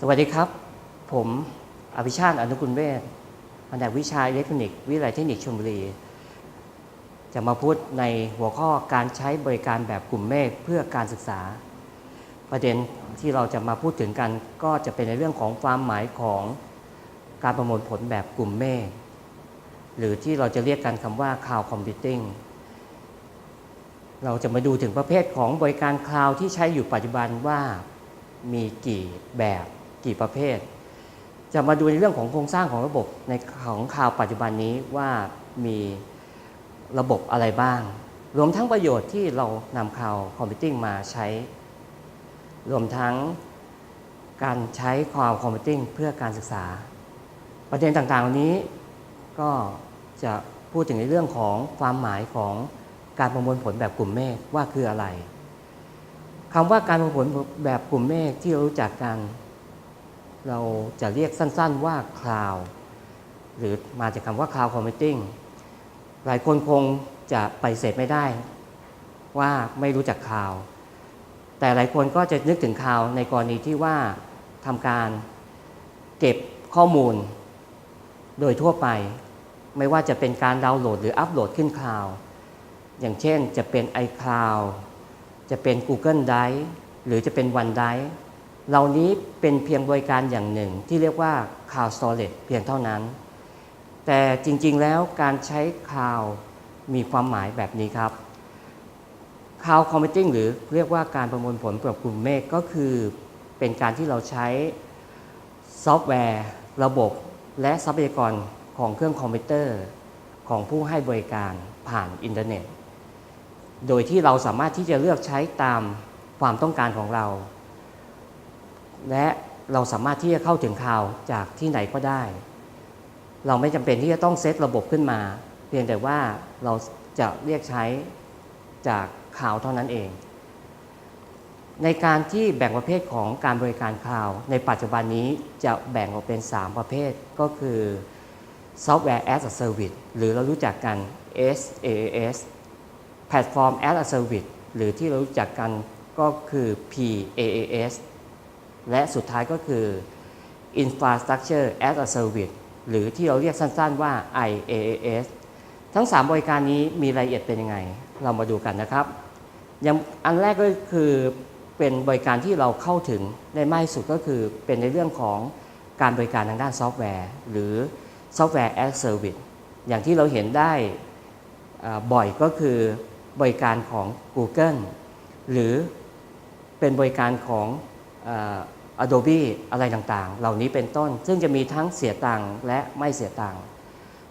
สวัสดีครับ ผมอภิชาติอนุกุลเวชแผนกวิชาอิเล็กทรอนิกส์วิทยาลัยเทคนิคชลบุรี จะมาพูดในหัวข้อการใช้บริการแบบกลุ่มเมฆเพื่อการศึกษา ประเด็นที่เราจะมาพูดถึงกันก็จะเป็นในเรื่องของความหมายของการประมวลผลแบบกลุ่มเมฆหรือที่เราจะเรียกกันคำว่า Cloud Computing เราจะมาดูถึงประเภทของบริการคลาวด์ที่ใช้อยู่ปัจจุบันว่ามีกี่แบบ กี่ประเภท จะมาดูในเรื่องของโครงสร้างของระบบในของคลาวปัจจุบันนี้ว่ามีระบบอะไรบ้าง รวมทั้งประโยชน์ที่เรานำคลาวคอมพิวติ้งมาใช้ รวมทั้งการใช้คลาวคอมพิวติ้งเพื่อการศึกษา ประเด็นต่างๆนี้ก็จะพูดถึงในเรื่องของความหมายของการประมวลผลแบบกลุ่มเมฆว่าคืออะไรคำว่าการประมวลผลแบบกลุ่มเมฆที่เรารู้จักกัน เราจะเรียกสั้นๆว่า cloud หรือมาจากคำว่า cloud computing หลายคนคงจะไปเสธไม่ได้ ว่าไม่รู้จัก cloud แต่หลายคนก็จะนึกถึง cloud ในกรณีที่ว่าทำการเก็บข้อมูล โดยทั่วไป ไม่ว่าจะเป็นการดาวน์โหลด หรืออัปโหลดขึ้น cloud อย่างเช่นจะเป็น iCloud จะเป็น Google Drive หรือจะเป็น OneDrive เหล่านี้เป็นเพียงบริการอย่างหนึ่งที่เรียกว่า Cloud Storage เพียงเท่านั้น แต่จริงๆแล้วการใช้ Cloud มีความหมายแบบนี้ครับ Cloud Computing หรือเรียกว่าการประมวลผลแบบกลุ่มเมฆก็คือ เป็นการที่เราใช้ซอฟต์แวร์ ระบบ และทรัพยากรของเครื่องคอมพิวเตอร์ของผู้ให้บริการผ่านอินเทอร์เน็ต โดยที่เราสามารถที่จะเลือกใช้ตามความต้องการของเรา และเราสามารถที่จะเข้าถึงข่าวจากที่ไหนก็ได้ เราไม่จำเป็นที่จะต้องเซตระบบขึ้นมา เพียงแต่ว่าเราจะเรียกใช้จากข่าวเท่านั้นเอง ในการที่แบ่งประเภทของการบริการคลาว ในปัจจุบันนี้จะแบ่งออกเป็น 3 ประเภทก็คือ Software as a Service หรือเรารู้จักกัน SaaS Platform as a Service หรือที่เรารู้จักกันก็คือ PaaS และสุดท้ายก็คือ Infrastructure as a Service หรือที่เราเรียกสั้นๆว่า IaaS ทั้ง 3 บริการนี้มีรายละเอียดเป็นยังไง เรามาดูกันนะครับอย่างอันแรกก็คือเป็นบริการที่เราเข้าถึงได้มากที่สุดก็คือเป็นในเรื่องของการบริการทางด้านซอฟต์แวร์ หรือซอฟต์แวร์ as service อย่างที่เราเห็นได้บ่อยก็คือบริการของ Google หรือเป็นบริการของ Adobe อะไรต่างๆ เหล่านี้เป็นต้น ซึ่งจะมีทั้งเสียตังค์และไม่เสียตังค์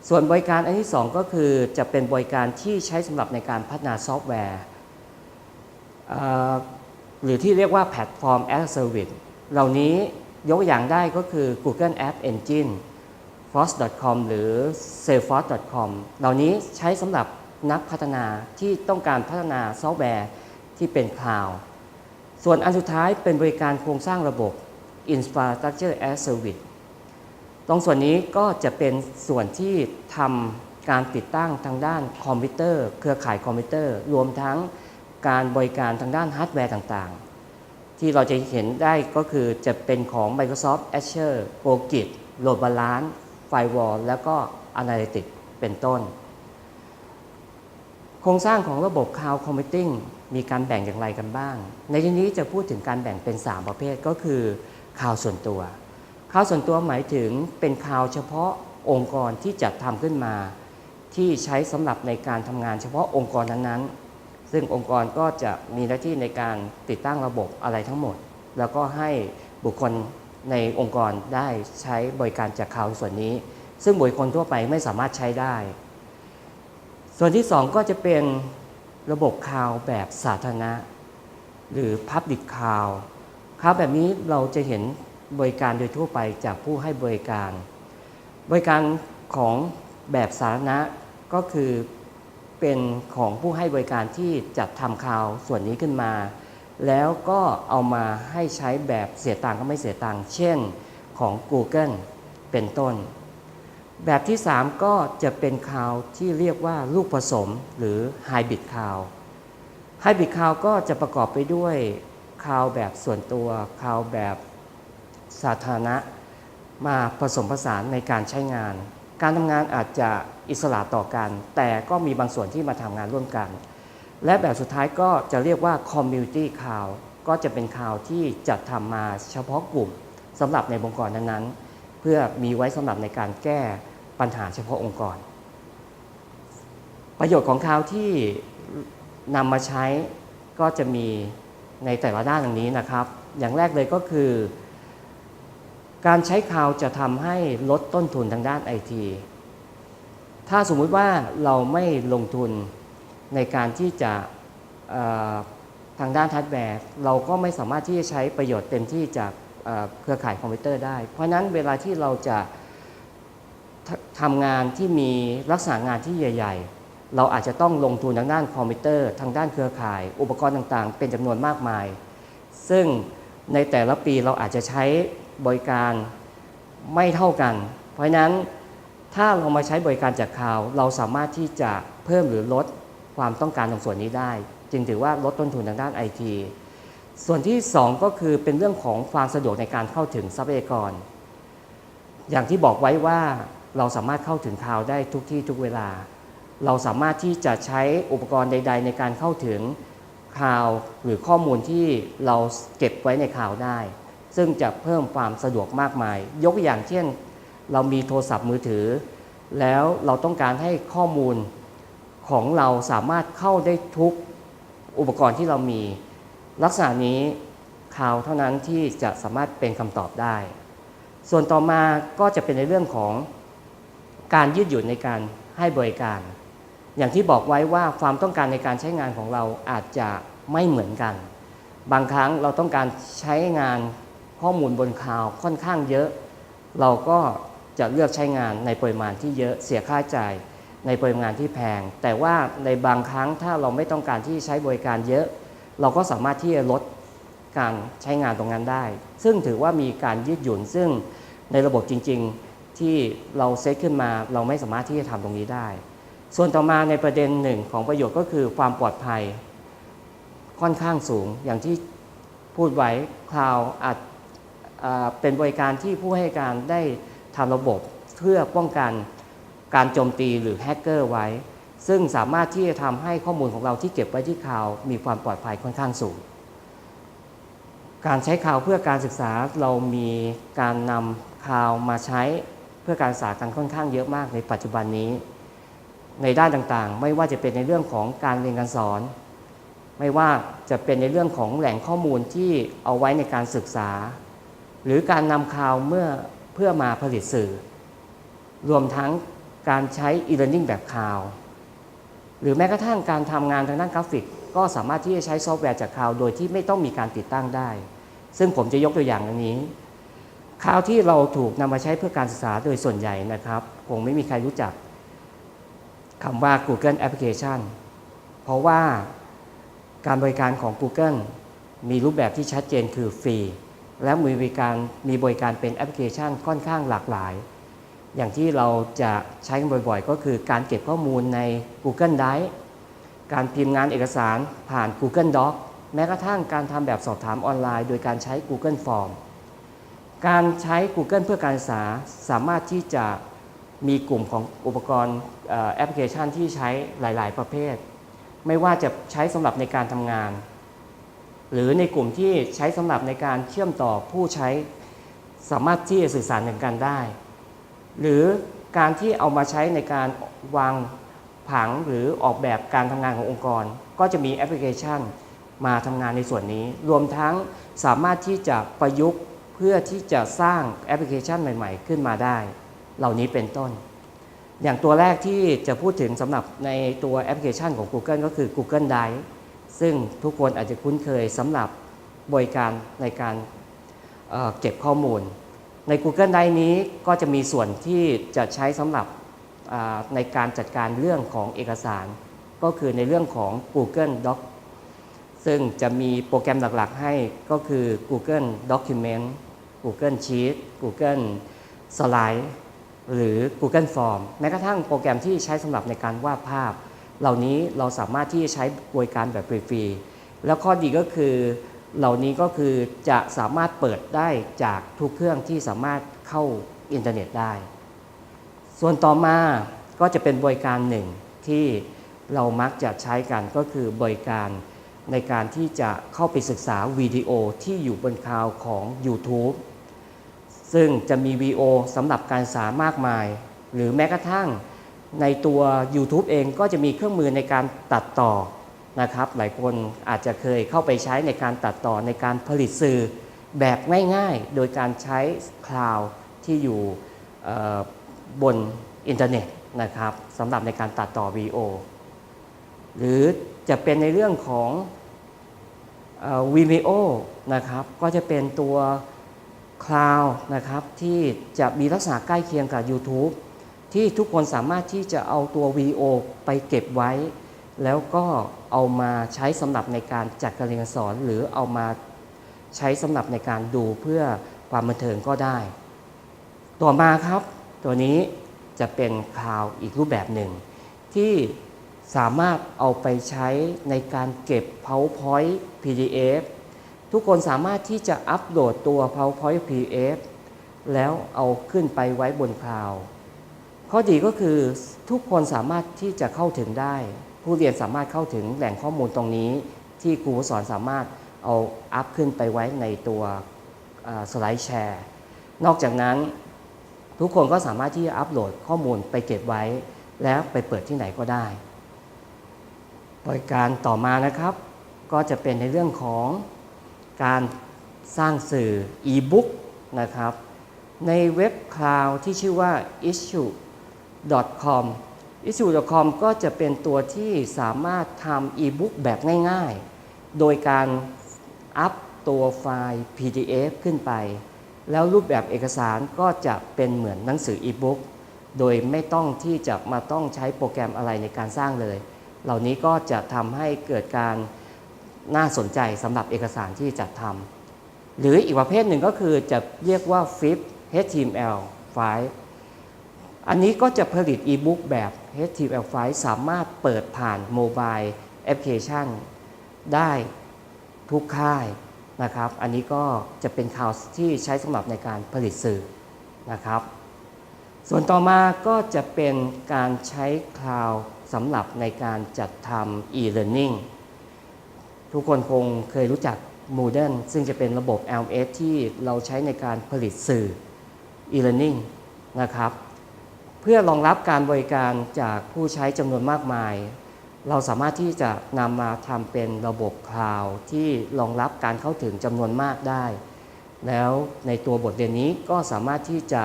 ส่วนบริการอันที่ 2 ก็คือจะเป็นบริการที่ใช้สำหรับในการพัฒนาซอฟต์แวร์ หรือที่เรียกว่าแพลตฟอร์ม as a service เหล่านี้ยกอย่างได้ก็คือ Google App Engine force.com หรือ salesforce.com เหล่านี้ใช้สำหรับนักพัฒนาที่ต้องการพัฒนาซอฟต์แวร์ที่เป็นคลาวด์ ส่วนอันสุดท้ายเป็นบริการโครงสร้างระบบ infrastructure as service ตรงส่วนนี้ก็จะเป็นส่วนที่ทำการติดตั้งทางด้านคอมพิวเตอร์ เครือข่ายคอมพิวเตอร์ รวมทั้งการบริการทางด้านฮาร์ดแวร์ต่างๆ ที่เราจะเห็นได้ก็คือจะเป็นของ Microsoft Azure ProGit Load Balance Firewall แล้วก็ Analytics เป็นต้น ครงสร้างของระบบ Cloud Computing มีการแบ่งอย่างไรกันบ้าง ในที่นี้จะพูดถึงการแบ่งเป็น 3 ประเภทก็คือ Cloud ส่วนตัว Cloud ส่วนตัวหมายถึงเป็น Cloud เฉพาะองค์กรที่จัดทำขึ้นมา ที่ใช้สำหรับในการทำงานเฉพาะองค์กรนั้นๆ ซึ่งองค์กรก็จะมีหน้าที่ในการติดตั้งระบบอะไรทั้งหมด แล้วก็ให้บุคคลในองค์กรได้ใช้บริการจากคลาวส่วนนี้ ซึ่งบุคคลทั่วไปไม่สามารถใช้ได้ ส่วนที่ 2 ก็จะเป็นระบบคลาวแบบสาธารณะ หรือ Public Cloud คลาวแบบนี้เราจะเห็นบริการโดยทั่วไปจากผู้ให้บริการ บริการของแบบสาธารณะก็คือเป็นของผู้ให้บริการที่จัดทำคลาวส่วนนี้ขึ้นมา แล้วก็เอามาให้ใช้แบบเสียตังค์ก็ไม่เสียตังค์เช่นของ Google เป็นต้น แบบที่ 3 ก็จะเป็นคาวที่เรียกว่าลูกผสมหรือ Hybrid Cloud Hybrid Cloud ก็จะประกอบไปด้วยคาวแบบส่วนตัวคาวแบบสาธารณะ มาผสมผสานในการใช้งาน การทำงานอาจจะอิสระต่อกัน แต่ก็มีบางส่วนที่มาทำงานร่วมกัน และแบบสุดท้ายก็จะเรียกว่า Community Cloud ก็จะเป็นคาวที่จัดทำมาเฉพาะกลุ่มสำหรับในองค์กรนั้นๆ พื่อมีไว้สำหรับในการแก้ปัญหาเฉพาะองค์กร ประโยชน์ของคลาวที่นำมาใช้ก็จะมีในแต่ละด้านอย่างนี้นะครับ อย่างแรกเลยก็คือ การใช้คาวจะทำให้ลดต้นทุนทางด้านไอทีถ้าสมมุติว่าเราไม่ลงทุนในการที่จะทางด้านฮาร์ดแวร์เราก็ไม่สามารถที่จะใช้ประโยชน์เต็มที่จาก เครือข่ายคอมพิวเตอร์ได้ เพราะนั้นเวลาที่เราจะทำงานที่มีลักษณะงานที่ใหญ่ ๆ เราอาจจะต้องลงทุนทางด้านคอมพิวเตอร์ ทางด้านเครือข่าย อุปกรณ์ต่างๆ เป็นจำนวนมากมาย ซึ่งในแต่ละปีเราอาจจะใช้บริการไม่เท่ากัน เพราะนั้นถ้าเรามาใช้บริการจากคลาว เราสามารถที่จะเพิ่มหรือลดความต้องการตรงส่วนนี้ได้ จึงถือว่าลดต้นทุนทางด้านไอที ส่วนที่ 2 ก็คือเป็นเรื่องของความสะดวกในการเข้าถึงทรัพยากร อย่างที่บอกไว้ว่าเราสามารถเข้าถึงคลาวได้ทุกที่ทุกเวลา เราสามารถที่จะใช้อุปกรณ์ใด ๆ ในการเข้าถึงคลาวหรือข้อมูลที่เราเก็บไว้ในคลาวได้ ซึ่งจะเพิ่มความสะดวกมากมาย ยกอย่างเช่น เรามีโทรศัพท์มือถือ แล้วเราต้องการให้ข้อมูลของเราสามารถเข้าได้ทุกอุปกรณ์ที่เรามี ลักษณะนี้คลาวเท่านั้นที่จะสามารถเป็นคำตอบได้ ส่วนต่อมาก็จะเป็นในเรื่องของการยืดหยุ่นในการให้บริการ อย่างที่บอกไว้ว่าความต้องการในการใช้งานของเราอาจจะไม่เหมือนกัน บางครั้งเราต้องการใช้งานข้อมูลบนคลาวค่อนข้างเยอะ เราก็จะเลือกใช้งานในปริมาณที่เยอะเสียค่าใช้จ่ายในปริมาณที่แพง แต่ว่าในบางครั้งถ้าเราไม่ต้องการที่ใช้บริการเยอะ เราก็สามารถที่จะลดการใช้งานตรงนั้นได้ ซึ่งถือว่ามีการยืดหยุ่นซึ่งในระบบจริง ๆที่เราเซตขึ้นมาเราไม่สามารถที่จะทำตรงนี้ได้ ส่วนต่อมาในประเด็นหนึ่งของประโยชน์ก็คือความปลอดภัย ค่อนข้างสูงอย่างที่พูดไว้คลาวอาจเป็นบริการที่ผู้ให้การได้ทำระบบเพื่อป้องกันการโจมตีหรือแฮกเกอร์ไว้ ซึ่งสามารถที่จะทำให้ข้อมูลของเราที่เก็บไว้ที่คลาวมีความปลอดภัยค่อนข้างสูง การใช้คลาวเพื่อการศึกษาเรามีการนำคลาวมาใช้เพื่อการศึกษากันค่อนข้างเยอะมากในปัจจุบันนี้ ในด้านต่างๆ ไม่ว่าจะเป็นในเรื่องของการเรียนการสอน ไม่ว่าจะเป็นในเรื่องของแหล่งข้อมูลที่เอาไว้ในการศึกษา หรือการนำข่าวเมื่อเพื่อมาผลิตสื่อ รวมทั้งการใช้ e-learning แบบคลาว หรือแม้กระทั่งการทำงานทางด้านกราฟิก ก็สามารถที่จะใช้ซอฟต์แวร์จากคลาวโดยที่ไม่ต้องมีการติดตั้งได้ ซึ่งผมจะยกตัวอย่างอันนี้คลาวที่เราถูกนำมาใช้เพื่อการศึกษาโดยส่วนใหญ่นะครับ คงไม่มีใครรู้จักคำว่า Google Application เพราะว่าการบริการของ Google มีรูปแบบที่ชัดเจนคือฟรี และมีบริการมีบริการเป็นแอปพลิเคชันค่อนข้างหลากหลาย อย่างที่เราจะใช้กันบ่อยๆ ก็คือการเก็บข้อมูลใน Google Drive การพิมพ์งานเอกสารผ่าน Google Doc แม้กระทั่งการทำแบบสอบถามออนไลน์ โดยการใช้ Google Form การใช้ Google เพื่อการศึกษาสามารถที่จะมีกลุ่มของอุปกรณ์แอปพลิเคชันที่ใช้หลาย ๆ ประเภท ไม่ว่าจะใช้สำหรับในการทำงาน หรือในกลุ่มที่ใช้สำหรับในการเชื่อมต่อผู้ใช้สามารถที่จะสื่อสารถึงกันได้ หรือการที่เอามาใช้ในการวางผังหรือออกแบบการทำงานขององค์กร ก็จะมีแอปพลิเคชันมาทำงานในส่วนนี้ รวมทั้งสามารถที่จะประยุกต์เพื่อที่จะสร้างแอปพลิเคชันใหม่ ๆ ขึ้นมาได้ เหล่านี้เป็นต้น อย่างตัวแรกที่จะพูดถึงสำหรับในตัวแอปพลิเคชันของ Google ก็คือ Google Drive ซึ่งทุกคนอาจจะคุ้นเคยสำหรับบริการในการเเก็บข้อมูล ใน Google Drive นี้ก็จะมีส่วนที่จะใช้สำหรับในการจัดการเรื่องของเอกสาร ก็คือในเรื่องของ Google Doc ซึ่งจะมีโปรแกรมหลักๆให้ก็คือ Google Document Google Sheet Google Slide หรือ Google Form แม้กระทั่งโปรแกรมที่ใช้สำหรับในการวาดภาพ เหล่านี้เราสามารถที่จะใช้บริการแบบฟรีๆแล้วข้อดีก็คือ เหล่านี้ก็คือจะสามารถเปิดได้จากทุกเครื่องที่สามารถเข้าอินเทอร์เน็ตได้ ส่วนต่อมาก็จะเป็นบริการหนึ่งที่เรามักจะใช้กันก็คือบริการในการที่จะเข้าไปศึกษาวิดีโอที่อยู่บนคลาวของ YouTube ซึ่งจะมีวีดีโอสำหรับการศึกษามากมาย หรือแม้กระทั่งในตัว YouTube เองก็จะมีเครื่องมือในการตัดต่อ นะครับหลายคนอาจจะเคยเข้าไปใช้ในการตัดต่อในการผลิตสื่อแบบง่ายๆ โดยการใช้คลาวด์ที่อยู่บนอินเทอร์เน็ตนะครับสำหรับในการตัดต่อวีโอหรือจะเป็นในเรื่องของวีม o นะครับก็จะเป็นตัวคลาวนะครับที่จะมีลักษณะใกล้เคียงกับ YouTube ที่ทุกคนสามารถที่จะเอาตัววีโอไปเก็บไว้ แล้วก็เอามาใช้สำหรับในการจัดการเรียนการสอน หรือเอามาใช้สำหรับในการดูเพื่อความบันเทิงก็ได้ ต่อมาครับ ตัวนี้จะเป็นคลาวอีกรูปแบบหนึ่ง ที่สามารถเอาไปใช้ในการเก็บ PowerPoint PDF ทุกคนสามารถที่จะอัปโหลดตัว PowerPoint PDF แล้วเอาขึ้นไปไว้บนคลาวข้อดีก็คือทุกคนสามารถที่จะเข้าถึงได้ ผู้เรียนสามารถเข้าถึงแหล่งข้อมูลตรงนี้ ที่ครูสอนสามารถเอาอัพขึ้นไปไว้ในตัวสไลด์แชร์นอกจากนั้นทุกคนก็สามารถที่จะอัปโหลดข้อมูลไปเก็บไว้ แล้วไปเปิดที่ไหนก็ได้บริการต่อมานะครับ ก็จะเป็นในเรื่องของการสร้างสื่อ e-book นะครับ ในเว็บคลาวที่ชื่อว่า issue.com i s s u c o m ก็จะเป็นตัวที่สามารถทำ e-book แบบง่ายๆ โดยการอัพตัวไฟล์ PDF ขึ้นไป แล้วรูปแบบเอกสารก็จะเป็นเหมือนหนังสือ e-book โดยไม่ต้องที่จะมาต้องใช้โปรแกรมอะไรในการสร้างเลย เหล่านี้ก็จะทำให้เกิดการน่าสนใจสำหรับเอกสารที่จัดทำหรืออีกประเภทหนึ่งก็คือจะเรียกว่า FIP HTML ไฟล์ อันนี้ก็จะผลิต e-book แบบ HTML ไฟล์สามารถเปิดผ่านโมบายแอปพลิเคชันได้ทุกค่ายนะครับ อันนี้ก็จะเป็นข่าวที่ใช้สำหรับในการผลิตสื่อนะครับ ส่วนต่อมาก็จะเป็นการใช้คลาวสำหรับในการจัดทำ e-learning ทุกคนคงเคยรู้จัก Moodle ซึ่งจะเป็นระบบ LMS ที่เราใช้ในการผลิตสื่อ e-learning นะครับ เพื่อรองรับการบริการจากผู้ใช้จำนวนมากมาย เราสามารถที่จะนำมาทำเป็นระบบคลาวที่รองรับการเข้าถึงจำนวนมากได้ แล้วในตัวบทเรียนนี้ก็สามารถที่จะ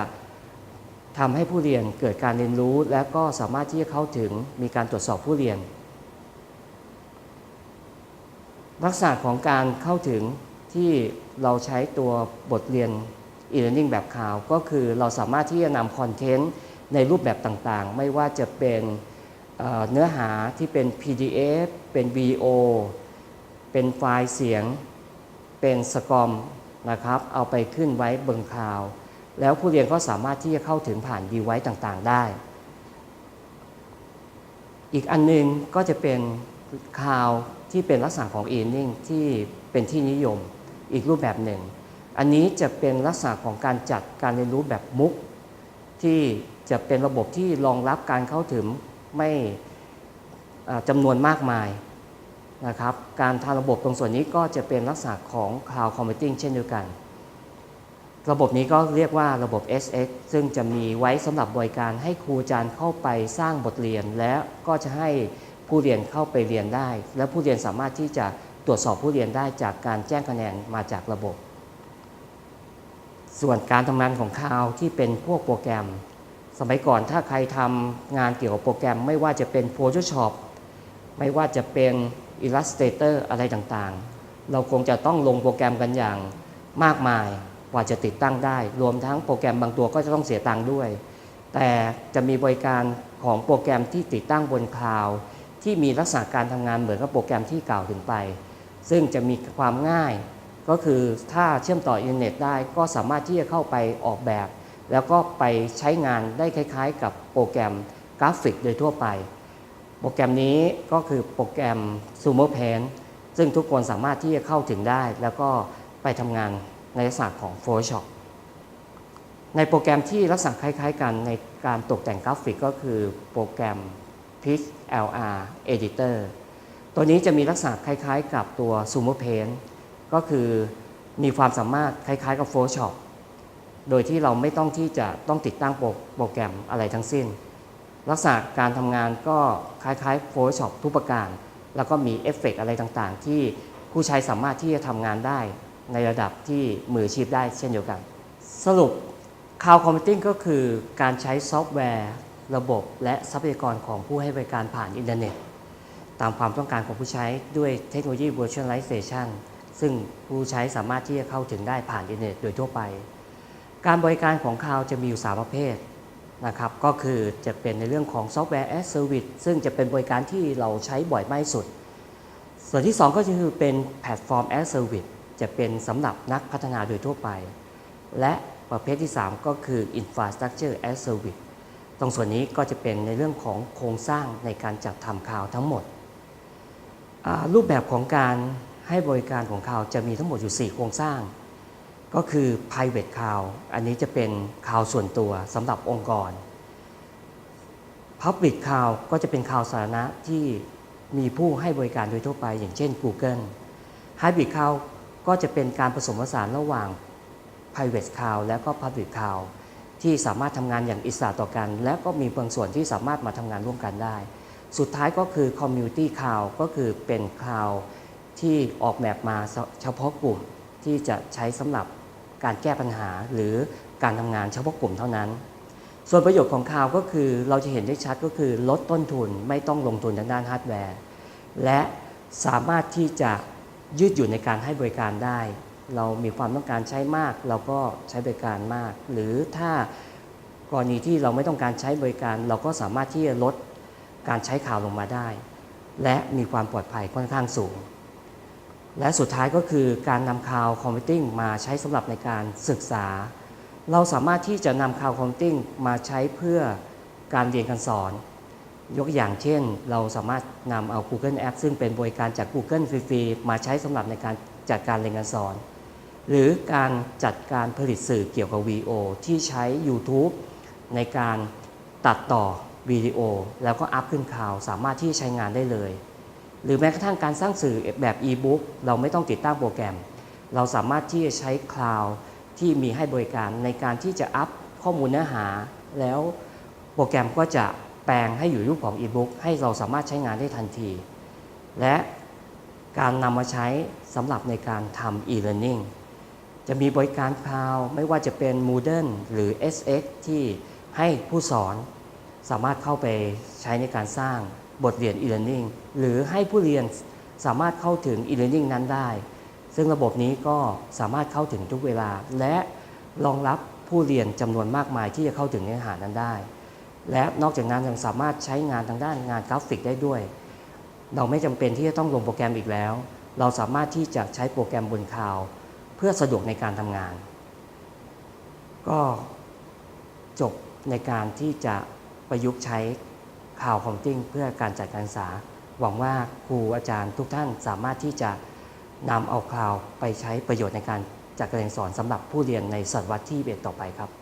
ทำให้ผู้เรียนเกิดการเรียนรู้ และก็สามารถที่จะเข้าถึงมีการตรวจสอบผู้เรียน ลักษณะของการเข้าถึงที่เราใช้ตัวบทเรียน e-learning แบบข่าว ก็คือเราสามารถที่จะนำคอนเทนต์ ในรูปแบบต่างๆ ไม่ว่าจะเป็นเเนื้อหาที่เป็น PDF เป็น VO เป็นไฟล์เสียง เป็นสกอมนะครับ เอาไปขึ้นไว้บนคลาวแล้วผู้เรียนก็สามารถที่จะเข้าถึงผ่านดีไวต์ต่างๆ ได้ อีกอันนึงก็จะเป็นคลาวที่เป็นลักษณะของ e-learning ที่เป็นที่นิยมอีกรูปแบบหนึ่ง อันนี้จะเป็นลักษณะของการจัดการเรียนรู้แบบมุกที่ จะเป็นระบบที่รองรับการเข้าถึงไม่จำนวนมากมายนะครับ การทำระบบตรงส่วนนี้ก็จะเป็นลักษณะของ Cloud Computing เช่นเดียวกัน ระบบนี้ก็เรียกว่าระบบ SX ซึ่งจะมีไว้สำหรับบริการให้ครูอาจารย์เข้าไปสร้างบทเรียน และก็จะให้ผู้เรียนเข้าไปเรียนได้ และผู้เรียนสามารถที่จะตรวจสอบผู้เรียนได้จากการแจ้งคะแนนมาจากระบบ ส่วนการทำงานของคาวที่เป็นพวกโปรแกรม สมัยก่อนถ้าใครทำงานเกี่ยวกับโปรแกรม ไม่ว่าจะเป็น Photoshop ไม่ว่าจะเป็น Illustrator อะไรต่างๆ เราคงจะต้องลงโปรแกรมกันอย่างมากมายกว่าจะติดตั้งได้ รวมทั้งโปรแกรมบางตัวก็จะต้องเสียตังค์ด้วย แต่จะมีบริการของโปรแกรมที่ติดตั้งบนคลาวด์ที่มีลักษณะการทำงานเหมือนกับโปรแกรมที่กล่าวถึงไป ซึ่งจะมีความง่าย ก็คือถ้าเชื่อมต่ออินเทอร์เน็ตได้ก็สามารถที่จะเข้าไปออกแบบ แล้วก็ไปใช้งานได้คล้าย ๆ กับโปรแกรมกราฟิกโดยทั่วไป โปรแกรมนี้ก็คือโปรแกรม Sumo Paint ซึ่งทุกคนสามารถที่จะเข้าถึงได้ แล้วก็ไปทำงานในลักษณะของ Photoshop ในโปรแกรมที่ลักษณะคล้ายๆกันในการตกแต่งกราฟิกก็คือโปรแกรม Pixlr Editor ตัวนี้จะมีลักษณะคล้ายๆ กับตัว Sumo Paint ก็คือมีความสามารถคล้ายๆกับ Photoshop โดยที่เราไม่ต้องที่จะต้องติดตั้งโปรแกรมอะไรทั้งสิ้น ลักษณะการทำงานก็คล้ายๆ Photoshop ทุกประการ แล้วก็มีเอฟเฟกต์อะไรต่างๆ ที่ผู้ใช้สามารถที่จะทำงานได้ในระดับที่มือชีพได้เช่นเดียวกัน สรุป Cloud Computing ก็คือการใช้ซอฟต์แวร์ ระบบ และทรัพยากรของผู้ให้บริการผ่านอินเทอร์เน็ต ตามความต้องการของผู้ใช้ด้วยเทคโนโลยี Virtualization ซึ่งผู้ใช้สามารถที่จะเข้าถึงได้ผ่านอินเทอร์เน็ตโดยทั่วไป การบริการของ Cloud จะมีอยู่ 3 ประเภทนะครับก็คือจะเป็นในเรื่องของ Software as Service ซึ่งจะเป็นบริการที่เราใช้บ่อยมากที่สุด ส่วนที่ 2 ก็คือเป็น Platform as Service จะเป็นสำหรับนักพัฒนาโดยทั่วไป และประเภทที่ 3 ก็คือ Infrastructure as Service ตรงส่วนนี้ก็จะเป็นในเรื่องของโครงสร้างในการจัดทำข่าวทั้งหมด รูปแบบของการให้บริการของข่าวจะมีทั้งหมดอยู่ 4 โครงสร้าง ก็คือ private cloud อันนี้จะเป็นข่าวส่วนตัวสำหรับองค์กร Public cloud ก็จะเป็นข่าวสาธารณะที่มีผู้ให้บริการโดยทั่วไป อย่างเช่น Google Hybrid cloud ก็จะเป็นการผสมผสานระหว่าง private cloud และก็ public cloud ที่สามารถทำงานอย่างอิสระต่อกัน และก็มีบางส่วนที่สามารถมาทำงานร่วมกันได้ สุดท้ายก็คือ community cloud ก็คือเป็น cloud ที่ออกแบบมาเฉพาะกลุ่มที่จะใช้สำหรับ การแก้ปัญหาหรือการทำงานเฉพาะกลุ่มเท่านั้น ส่วนประโยชน์ของคาวก็คือเราจะเห็นได้ชัดก็คือลดต้นทุนไม่ต้องลงทุนทางด้านฮาร์ดแวร์ และสามารถที่จะยืดหยุ่นในการให้บริการได้ เรามีความต้องการใช้มาก เราก็ใช้บริการมาก หรือถ้ากรณีที่เราไม่ต้องการใช้บริการ เราก็สามารถที่จะลดการใช้ข่าวลงมาได้ และมีความปลอดภัยค่อนข้างสูง และสุดท้ายก็คือการนำข่าวคอมพิวติ้งมาใช้สำหรับในการศึกษา เราสามารถที่จะนำข่าวคอมพิวติ้งมาใช้เพื่อการเรียนการสอน ยกอย่างเช่น เราสามารถนำเอา Google App ซึ่งเป็นบริการจาก Google ฟรีๆมาใช้สำหรับในการจัดการเรียนการสอน หรือการจัดการผลิตสื่อเกี่ยวกับวิดีโอที่ใช้ YouTube ในการตัดต่อวิดีโอ แล้วก็อัพขึ้นข่าวสามารถที่ใช้งานได้เลย หรือแม้กระทั่งการสร้างสื่อแบบอีบุ๊กเราไม่ต้องติดตั้งโปรแกรม เราสามารถที่จะใช้คลาวด์ที่มีให้บริการในการที่จะอัพข้อมูลเนื้อหา แล้วโปรแกรมก็จะแปลงให้อยู่รูปของอีบุ๊กให้เราสามารถใช้งานได้ทันที และการนำมาใช้สำหรับในการทำ e-learning จะมีบริการคลาวด์ไม่ว่าจะเป็น Moodle หรือ SX ที่ให้ผู้สอนสามารถเข้าไปใช้ในการสร้าง บทเรียน e-learning หรือให้ผู้เรียนสามารถเข้าถึง e-learning นั้นได้ ซึ่งระบบนี้ก็สามารถเข้าถึงทุกเวลา และรองรับผู้เรียนจำนวนมากมายที่จะเข้าถึงเนื้อหานั้นได้ และนอกจากนั้นยังสามารถใช้งานทางด้านงานกราฟิกได้ด้วย เราไม่จำเป็นที่จะต้องลงโปรแกรมอีกแล้ว เราสามารถที่จะใช้โปรแกรมบนคลาวเพื่อสะดวกในการทำงาน ก็จบในการที่จะประยุกต์ใช้ ข่าวคอมพิวติ้งเพื่อการจัดการศึกษา หวังว่าครูอาจารย์ทุกท่านสามารถที่จะนำเอาข่าวไปใช้ประโยชน์ในการจัดการเรียนสอนสำหรับผู้เรียนในศตวรรษที่เบ็ดต่อไปครับ